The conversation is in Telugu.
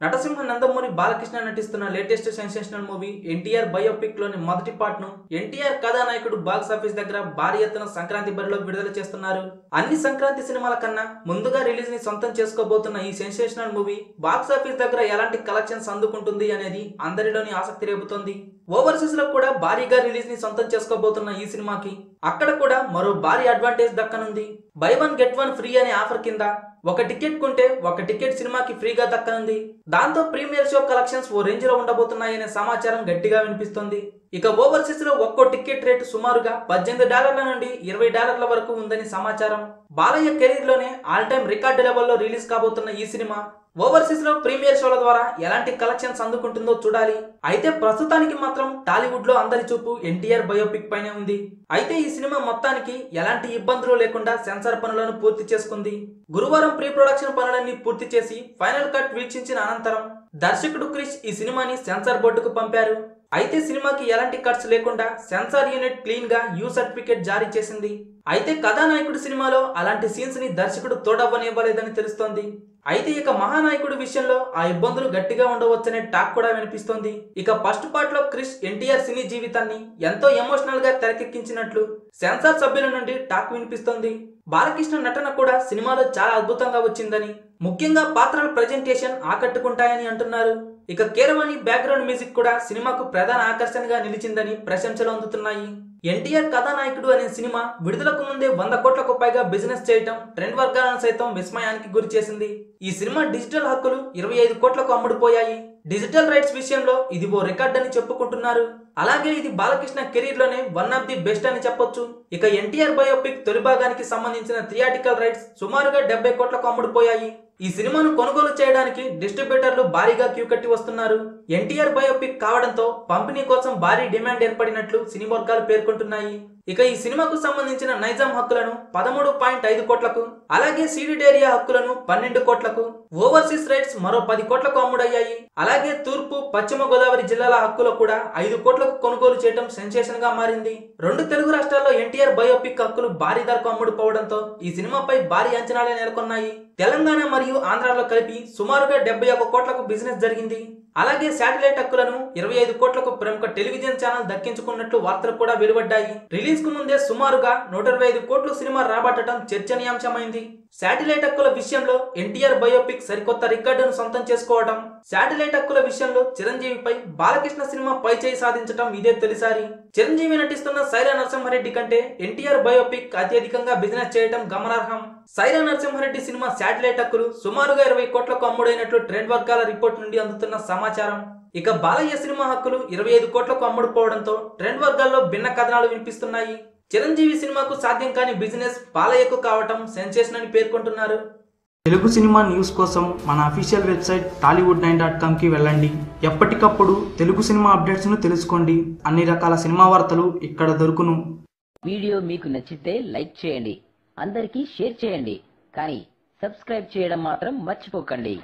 నటసింహ నందమూరి బాలకృష్ణ నటిస్తున్న లేటెస్ట్ సెన్సేషనల్ మూవీ ఎన్టీఆర్ బయోపిక్లోని మొదటి పార్ట్ను ఎన్టీఆర్ కథానాయకుడు బాక్స్ ఆఫీస్ దగ్గర భారీ ఎత్తున సంక్రాంతి బరిలో విడుదల చేస్తున్నారు. అన్ని సంక్రాంతి సినిమాల కన్నా ముందుగా రిలీజ్ని సొంతం చేసుకోబోతున్న ఈ సెన్సేషనల్ మూవీ బాక్స్ ఆఫీస్ దగ్గర ఎలాంటి కలెక్షన్స్ అందుకుంటుంది అనేది అందరిలోని ఆసక్తి రేపుతోంది. ఓవర్సీస్లో కూడా భారీగా రిలీజ్ని సొంతం చేసుకోబోతున్న ఈ సినిమాకి అక్కడ కూడా మరో భారీ advantage దక్కనుంది. Buy one get one free అనే ఆఫర్ కింద ఒక టికెట్ కొంటే ఒక టికెట్ సినిమాకి ఫ్రీగా దక్కనుంది. దాంతో ప్రీమియర్ షో కలెక్షన్స్ ఓ రేంజ్లో ఉండబోతున్నాయనే సమాచారం గట్టిగా వినిపిస్తుంది. ఇక ఓవర్సీస్లో ఒక్కో టికెట్ రేటు సుమారుగా పద్దెనిమిది డాలర్ల నుండి ఇరవై డాలర్ల వరకు ఉందని సమాచారం. బాలయ్య కెరీర్లోనే ఆల్ టైమ్ రికార్డు లెవెల్లో రిలీజ్ కాబోతున్న ఈ సినిమా ఓవర్సీస్లో ప్రీమియర్ షోల ద్వారా ఎలాంటి కలెక్షన్స్ అందుకుంటుందో చూడాలి. అయితే ప్రస్తుతానికి మాత్రం టాలీవుడ్లో అందరి చూపు ఎన్టీఆర్ బయోపిక్ పైనే ఉంది. అయితే ఈ సినిమా మొత్తానికి ఎలాంటి ఇబ్బందులు లేకుండా సెన్సార్ పనులను పూర్తి చేసుకుంది. గురువారం ప్రీ ప్రొడక్షన్ పనులన్నీ పూర్తి చేసి ఫైనల్ కట్ వీక్షించిన అనంతరం దర్శకుడు క్రిష్ ఈ సినిమాని సెన్సార్ బోర్డుకు పంపారు. అయితే సినిమాకి ఎలాంటి ఖర్చు లేకుండా సెన్సార్ యూనిట్ క్లీన్గా యూ సర్టిఫికేట్ జారీ చేసింది. అయితే కథానాయకుడు సినిమాలో అలాంటి సీన్స్ని దర్శకుడు తోడవ్వనివ్వలేదని తెలుస్తోంది. అయితే ఇక మహానాయకుడు విషయంలో ఆ ఇబ్బందులు గట్టిగా ఉండవచ్చనే టాక్ కూడా వినిపిస్తోంది. ఇక ఫస్ట్ పార్ట్లో క్రిష్ ఎన్టీఆర్ సినీ జీవితాన్ని ఎంతో ఎమోషనల్గా తెరకెక్కించినట్లు సెన్సార్ సభ్యుల నుండి టాక్ వినిపిస్తోంది. బాలకృష్ణ నటన కూడా సినిమాలో చాలా అద్భుతంగా వచ్చిందని ముఖ్యంగా పాత్రల ప్రజెంటేషన్ ఆకట్టుకుంటాయని అంటున్నారు. ఇక కేరవాణి బ్యాక్గ్రౌండ్ మ్యూజిక్ కూడా సినిమాకు ప్రధాన ఆకర్షణగా నిలిచిందని ప్రశంసలు అందుతున్నాయి. ఎన్టీఆర్ కథానాయకుడు అనే సినిమా విడుదలకు ముందే వంద కోట్లకు పైగా బిజినెస్ చేయటం ట్రెండ్ వర్గాలను సైతం విస్మయానికి గురి చేసింది. ఈ సినిమా డిజిటల్ హక్కులు ఇరవై ఐదు కోట్లకు అమ్ముడుపోయాయి. డిజిటల్ రైట్స్ విషయంలో ఇది ఓ రికార్డ్ అని చెప్పుకుంటున్నారు. అలాగే ఇది బాలకృష్ణ కెరీర్లోనే వన్ ఆఫ్ ది బెస్ట్ అని చెప్పొచ్చు. ఇక ఎన్టీఆర్ బయోపిక్ తొలి భాగానికి సంబంధించిన థియాటికల్ రైట్స్ సుమారుగా డెబ్బై కోట్లకు అమ్ముడుపోయాయి. ఈ సినిమాను కొనుగోలు చేయడానికి డిస్ట్రిబ్యూటర్లు భారీగా క్యూ కట్టి వస్తున్నారు. ఎన్టీఆర్ బయోపిక్ కావడంతో పంపిణీ కోసం భారీ డిమాండ్ ఏర్పడినట్లు సినీ వర్గాలు పేర్కొంటున్నాయి. ఇక ఈ సినిమాకు సంబంధించిన నైజాం హక్కులను పదమూడు పాయింట్ ఐదు కోట్లకు అలాగే సీడిడేరియా హక్కులను పన్నెండు కోట్లకు ఓవర్సీస్ రైట్స్ మరో పది కోట్లకు అమ్ముడయ్యాయి. అలాగే తూర్పు పశ్చిమ గోదావరి జిల్లాల హక్కులు కూడా ఐదు కోట్లకు కొనుగోలు చేయడం సెన్సేషన్గా మారింది. రెండు తెలుగు రాష్ట్రాల్లో ఎన్టీఆర్ బయోపిక్ హక్కులు భారీ ధరకు అమ్ముడుపోవడంతో ఈ సినిమాపై భారీ అంచనాలే నెలకొన్నాయి. తెలంగాణ మరియు ఆంధ్రాలో కలిపి సుమారుగా డెబ్బై ఒక కోట్లకు బిజినెస్ జరిగింది. అలాగే శాటిలైట్ హక్కులను ఇరవై ఐదు కోట్లకు ప్రముఖ టెలివిజన్ ఛానల్ దక్కించుకున్నట్లు వార్తలు కూడా వెలువడ్డాయి. రిలీజ్కు ముందే సుమారుగా నూట ఇరవై ఐదు కోట్లు సినిమా రాబట్టడం చర్చనీయాంశమైంది. శాటిలైట్ హక్కుల విషయంలో ఎన్టీఆర్ బయోపిక్ సరికొత్త రికార్డును సొంతం చేసుకోవడం శాటిలైట్ హక్కుల విషయంలో చిరంజీవిపై బాలకృష్ణ సినిమా పై చేయి సాధించడం ఇదే తొలిసారి. చిరంజీవి నటిస్తున్న సైరా నరసింహారెడ్డి కంటే ఎన్టీఆర్ బయోపిక్ అత్యధికంగా బిజినెస్ చేయడం గమనార్హం. సైరా నరసింహారెడ్డి సినిమా శాటిలైట్ హక్కులు సుమారుగా ఇరవై కోట్లకు అమ్ముడైనట్లు ట్రెండ్ వర్గాల రిపోర్ట్ నుండి అందుతున్న సమాచారం. ఇక బాలయ్య సినిమా హక్కులు ఇరవై ఐదు కోట్లకు అమ్ముడుపోవడంతో ట్రెండ్ వర్గాల్లో భిన్న కథనాలు వినిపిస్తున్నాయి. చిరంజీవి సినిమాకు సాధ్యం కాని బిజినెస్ బాలయ్యకు కావటం సెన్సేషన్ అని పేర్కొంటున్నారు. తెలుగు సినిమా న్యూస్ కోసం మన official website Tollywood nine dot కామ్కి వెళ్ళండి. ఎప్పటికప్పుడు తెలుగు సినిమా అప్డేట్స్ను తెలుసుకోండి. అన్ని రకాల సినిమా వార్తలు ఇక్కడ దొరుకును. వీడియో మీకు నచ్చితే లైక్ చేయండి. అందరికీ షేర్ చేయండి. కానీ సబ్స్క్రైబ్ చేయడం మాత్రం మర్చిపోకండి.